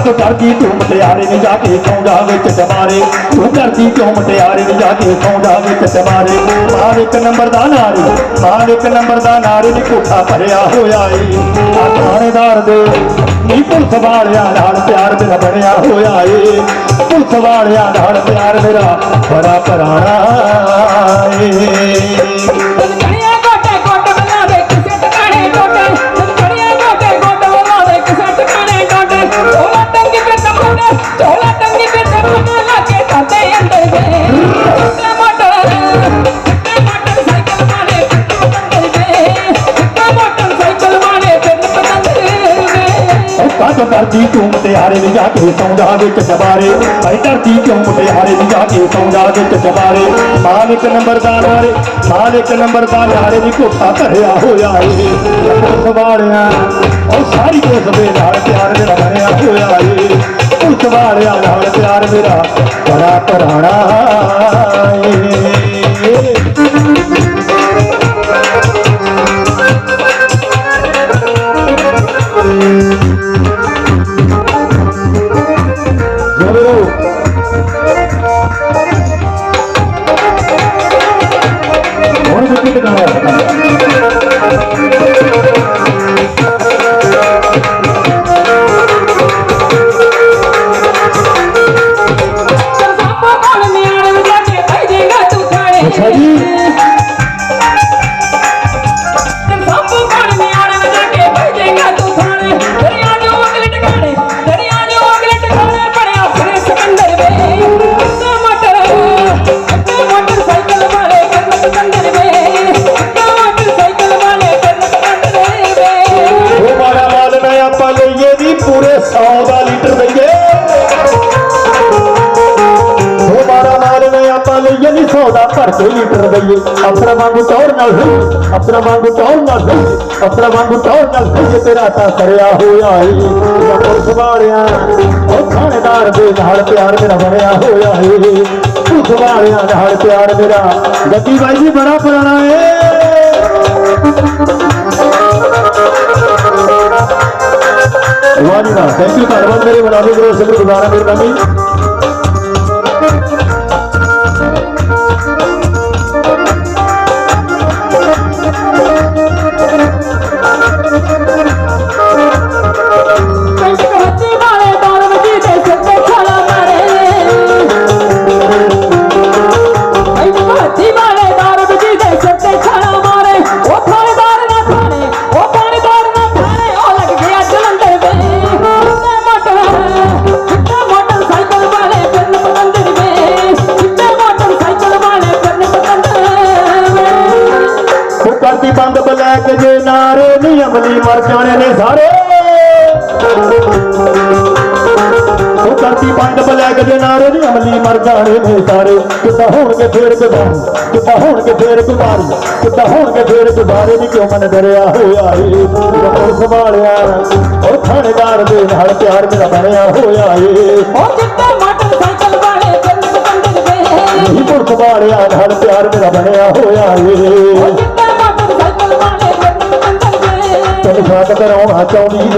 ਉਹ ਕਰਦੀ ਤੂੰ ਮਟਿਆਰੇ ਨੇ ਜਾ ਕੇ ਸੌਂਦਾ, ਵਿੱਚ ਟਮਾਰੇ ਤੂੰ ਕਰਦੀ ਕਿਉਂ ਮਟਿਆਰੇ ਨੇ ਜਾ ਕੇ ਸੌਂਦਾ, ਵਿੱਚ ਟਮਾਰੇ ਮਾਰ ਨੰਬਰ ਦਾ ਨਾਰੀ ਮਾਰ ਇੱਕ ਨੰਬਰ ਦਾ ਨਾਰੀ ਨੇ ਕੋਠਾ ਭਰਿਆ ਹੋਇਆ ਏ। ਆ ਥਾਣੇਦਾਰ ਦੇ ਨੀ ਪੁਲਿਸ ਵਾਲਿਆਂ ਨਾਲ ਪਿਆਰ ਮੇਰਾ ਬਣਿਆ ਹੋਇਆ ਏ। ਪੁਲਸ ਵਾਲਿਆਂ ਨਾਲ ਪਿਆਰ ਮੇਰਾ ਬੜਾ ਪੁਰਾਣਾ ਏ। ਟਪੂਨੇ ਝੋਲਾ ਟੰਗੀ ਤੇ ਟਪੂਨੇ ਲਾਗੇ ਸਾਡੇ ਅੰਦਰ ਵੇ। ਚਿੱਟੇ ਮੋਟਰ ਚਿੱਟੇ ਮੋਟਰ ਸਾਈਕਲ ਵਾਲੇ ਫਿਰਨ ਪਤੰਦਰ ਵੇ। ਚਿੱਟੇ ਮੋਟਰ ਸਾਈਕਲ ਵਾਲੇ ਫਿਰਨ ਪਤੰਦਰ ਵੇ। ਉਹ ਕਰਦੀ ਤੂੰ ਮਟਿਆਰੇ ਨੇ ਕੇ ਸੌਂਦਾ ਵਿੱਚ ਚਬਾਰੇ ਭਾਈ ਧਰਤੀ ਕਿਉਂ ਮਟਿਆਰੇ ਲਿਜਾ ਕੇ ਸੌਂਦਾ ਵਿੱਚ ਚਬਾਰੇ ਮਾਲ ਇੱਕ ਨੰਬਰ ਦਾ ਨਾਰੇ ਮਾਲ ਇੱਕ ਨੰਬਰ ਦਾ ਨਾਰੇ ਦੀ ਕੋਠਾ ਭਰਿਆ ਹੋਇਆ ਏ। ਪੁਲਿਸ ਉਹ ਸਾਰੀ ਪੁਲਿਸ ਦੇ ਨਾਲ ਪਿਆਰ ਮੇਰਾ ਬਣਿਆ ਹੋਇਆ ਏ। ਪੁਲਿਸ ਵਾਲਿਆਂ ਨਾਲ ਪਿਆਰ ਮੇਰਾ ਬੜਾ ਆਪਣਾ ਵਾਂਗੂ ਟੌਰ ਨਾਲ ਹੋਈ ਆਪਣਾ ਵਾਂਗੂ ਟੌਰ ਨਾਲ ਹੋਈ ਆਪਣਾ ਵਾਂਗੂ ਟੌਰ ਨਾਲ ਹੋਈਏ ਤੇਰਾ ਤਾਂ ਕਰਿਆ ਹੋਇਆ ਏ ਜਾਂ ਪੁਲਿਸ ਵਾਲਿਆਂ ਉਹ ਥਾਣੇਦਾਰ ਦੇ ਨਾਲ ਪਿਆਰ ਮੇਰਾ ਬਣਿਆ ਹੋਇਆ ਏ ਪੁਲਿਸ ਵਾਲਿਆਂ ਨਾਲ ਪਿਆਰ ਮੇਰਾ ਗੱਦੀ ਬਾਈ ਜੀ ਬੜਾ ਪੁਰਾਣਾ ਏ ਵਾਹ ਜੀ ਵਾਹ ਥੈਂਕ ਯੂ ਧੰਨਵਾਦ ਮੇਰੇ ਬਲਾਦੇ ਗੁਰੂ ਸਿੰਘ ਗੁਜ਼ਾਰਾ ਮਿਹਰਬਾਨੀ ਕੰਸ ਹੋਣਗੇ ਫੇਰ ਗੁਜ਼ਾਰੀ ਕਿੱਦਾਂ ਹੋਣਗੇ ਫੇਰ ਗੁਜ਼ਾਰੀ ਕਿੱਦਾਂ ਹੋਣਗੇ ਫੇਰ ਗੁਜ਼ਾਰੇ ਨਹੀਂ ਕਿਉਂ ਮਨ ਡਰਿਆ ਹੋਇਆ ਏ? ਜਦੋਂ ਪੁਲਿਸ ਵਾਲਿਆ ਉਹ ਥਾਣੇਦਾਰ ਦੇ ਨਾਲ ਪਿਆਰ ਮੇਰਾ ਬਣਿਆ ਹੋਇਆ ਏ। ਉਹ ਚਿੱਟੇ ਮੋਟਰ ਸਾਈਕਲ ਵਾਲੇ ਫਿਰਨ ਪਤੰਦਰ ਵੇ ਨਹੀਂ ਪੁਲਿਸ ਵਾਲਿਆ ਨਾਲ ਪਿਆਰ ਮੇਰਾ ਬਣਿਆ ਹੋਇਆ ਏ। ਵੇ ਤੈਨੂੰ ਸਾਥ ਕਰਾਉਣਾ ਚਾਹੁੰਦੀ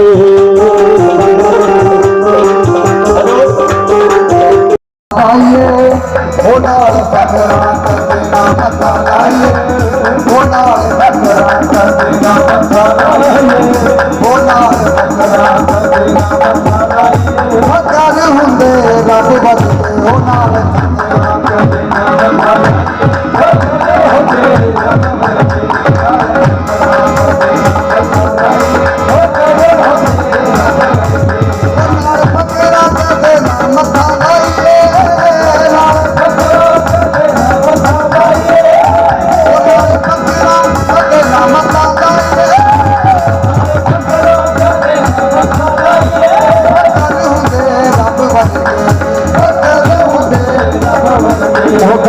ਆਈਏ ਉਹ ਨਾਲ ਪਕੜਾ ਕਰਦੇਗਾ ਮੱਥਾ ਲਾਈਏ ਉਹ ਨਾਲ ਪਕੜਾ ਕਰਦੇਗਾ ਮੱਥਾ ਲਾਈਏ।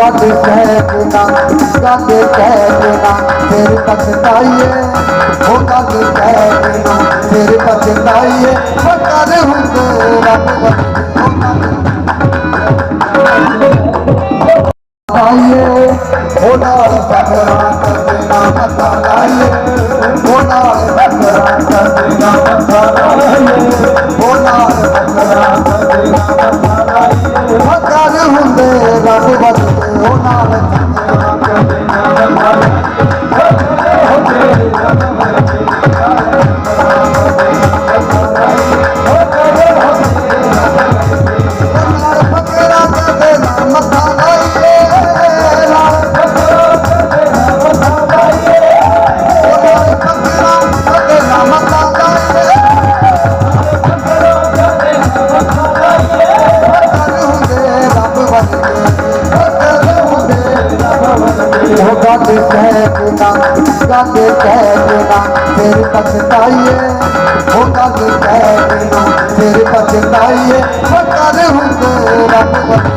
ਜਦ ਕਹਿ ਬਿਨਾ ਜਦ ਕਹਿ ਬਿਨਾ ਫਿਰ ਬਚਦਾਈਏ ਹੋ ਕਦ ਕਹਿ ਬਿਨਾ ਫਿਰ ਬਚਦਾਈਏ ਹੋ ਕਰ ਹੁੰਦੇ ਰੱਬ ਆਈਏ ਹੋ ਨਾਲ ਬਖਰਾ ਕਰਨਾ ਪਤਾ ਲਾਈਏ। ਹੋ ਨਾਲ ਬਖਰਾ ਕਰਨਾ ਪਤਾ ਲਾਈਏ। ਹੋ ਨਾਲ ਬਖਰਾ ਕਰਨਾ ਪਤਾ ਲਾਈਏ। ਹੋ ਕਰ ਹੁੰਦੇ ਰੱਬ ਬਖਰਾ 我拿了三 ਨਾ ਗਾਗੇ ਕਹਿ ਨਾ ਤੇਰੇ ਪਛਤਾਈਏ ਹੋ ਗਾਗੇ ਕਹਿ ਨਾ ਫਿਰ ਪਛਤਾਈਏ ਵਕਰ ਹੁੰਦੇ ਰੱਬ ਵਕਰ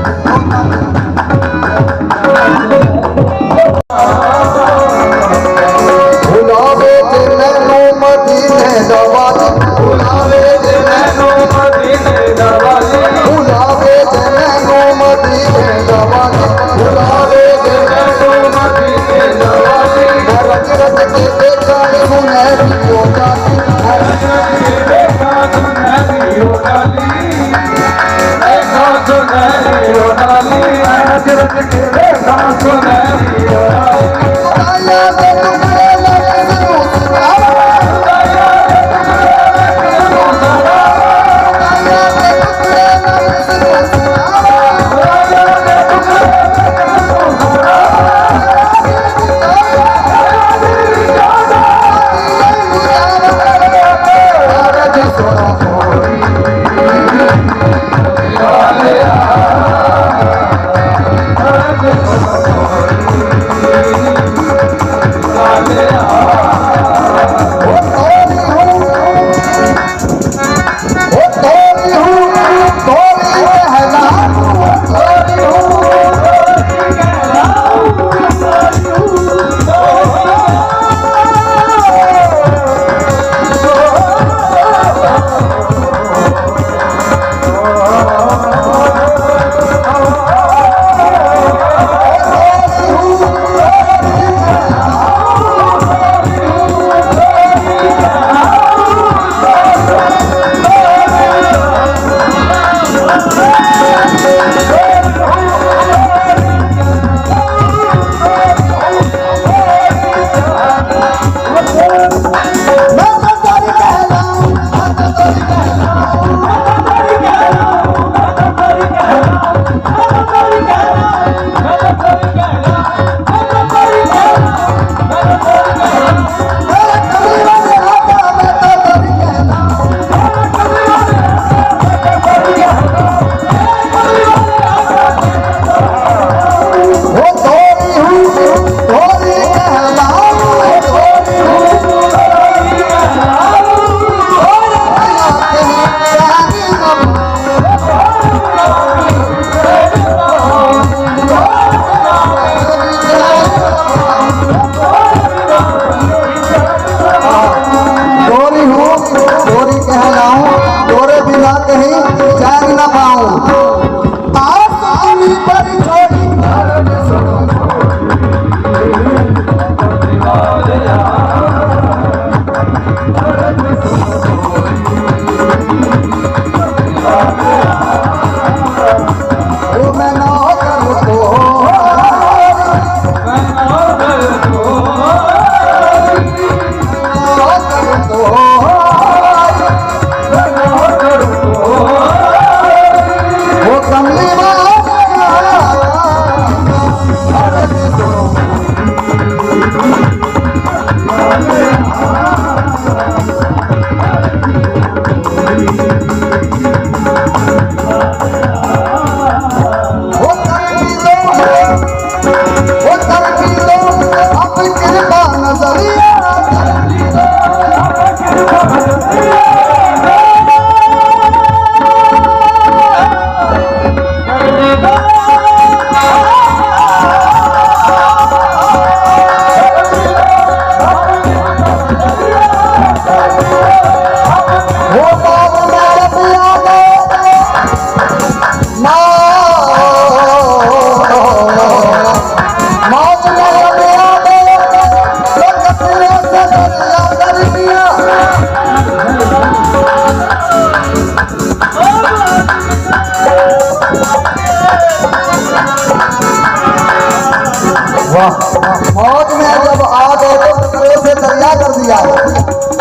Thank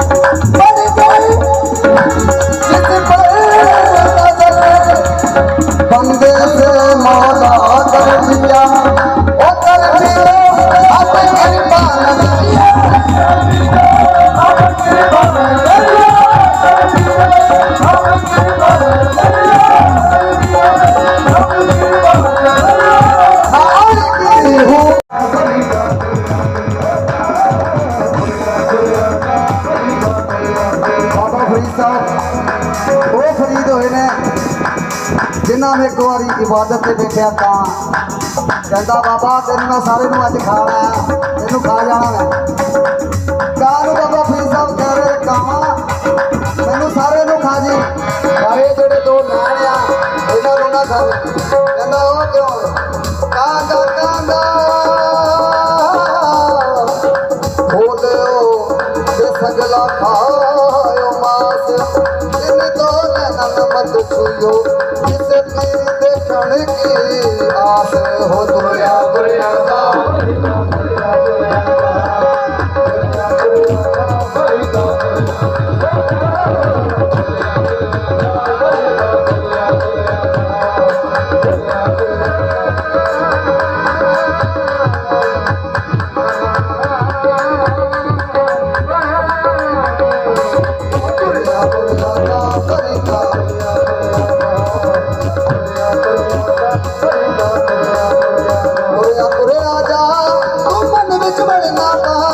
you. ਜਿਨ੍ਹਾਂ ਨੇ ਇੱਕ ਵਾਰੀ ਇਬਾਦਤ ਤੇ ਬੈਠਿਆ ਤਾਂ ਕਹਿੰਦਾ, ਬਾਬਾ, ਤੈਨੂੰ ਮੈਂ ਸਾਰੇ ਨੂੰ ਅੱਜ ਖਾਣਾ ਤੈਨੂੰ ਖਾ ਜਾਣਾ ਮੈਂ। ਕਾਂ ਬਾਬਾ ਫਰੀਦ ਸਾਹਿਬ ਕਹਿ ਰਹੇ ਕਾਵਾਂ? ਮੈਨੂੰ ਸਾਰੇ ਨੂੰ ਖਾ ਜੀ। ਪਰ ਇਹ ਜਿਹੜੇ ਦੋ ਨੈਣ ਆ, ਇਹਨਾਂ ਨੂੰ ਨਾ ਖਾਵੇ ਕਹਿੰਦਾ, ਉਹ ਕਿਉਂ? ਕਾਂਗਾ ਕਾਂਗਾ ਖੋਲਿਓ ਤੇ ਸਗਲਾ ਖਾਇਓ ਮਾਸ। ਜਿਨ ਤੋਂ ਨਨ ਮਤ ਛੁਇਓ ਪੀਰ ਦੇਖਣ ਕੀ Baba.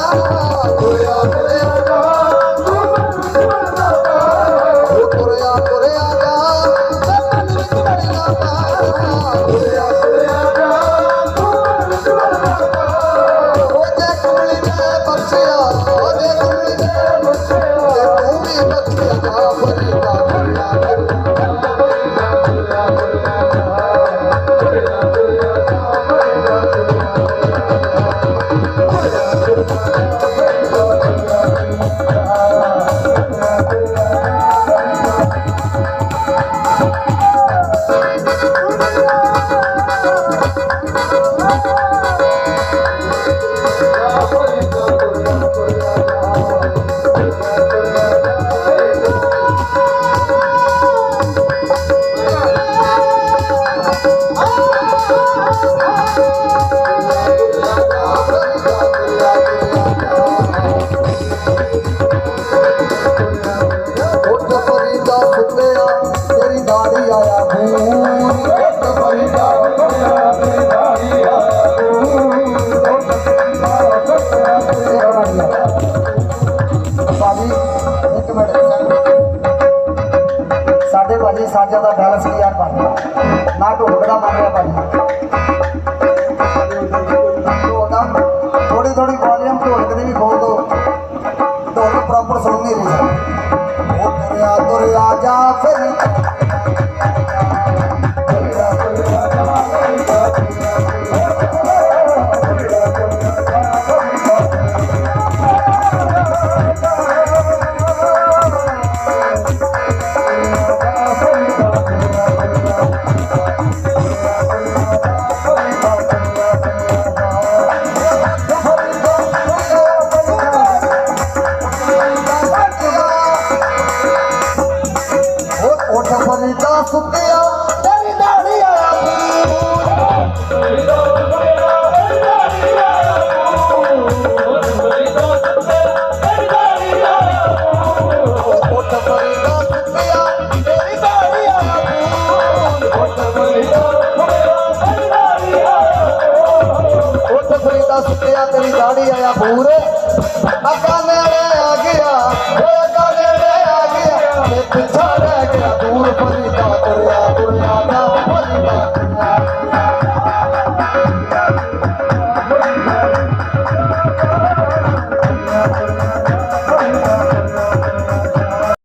ਸਾਜਾ ਦਾ ਬੈਲੈਂਸ ਯਾਰ ਭਾਜੀ ਨਾ ਢੋਲਕ ਦਾ ਮੰਨ ਰਿਹਾ ਥੋੜੀ ਥੋੜੀ ਵੋਲੀਅਮ ਢੋਲਕ ਦੀ ਵੀ ਖੋਲ ਦੋ। ਢੋਲਕ ਪ੍ਰੋਪਰ ਸੁਣ ਨਹੀਂ ਰਹੀ। ਉਹ ਤੁਰਿਆ ਤੁਰਿਆ ਜਾ ਫਿਰ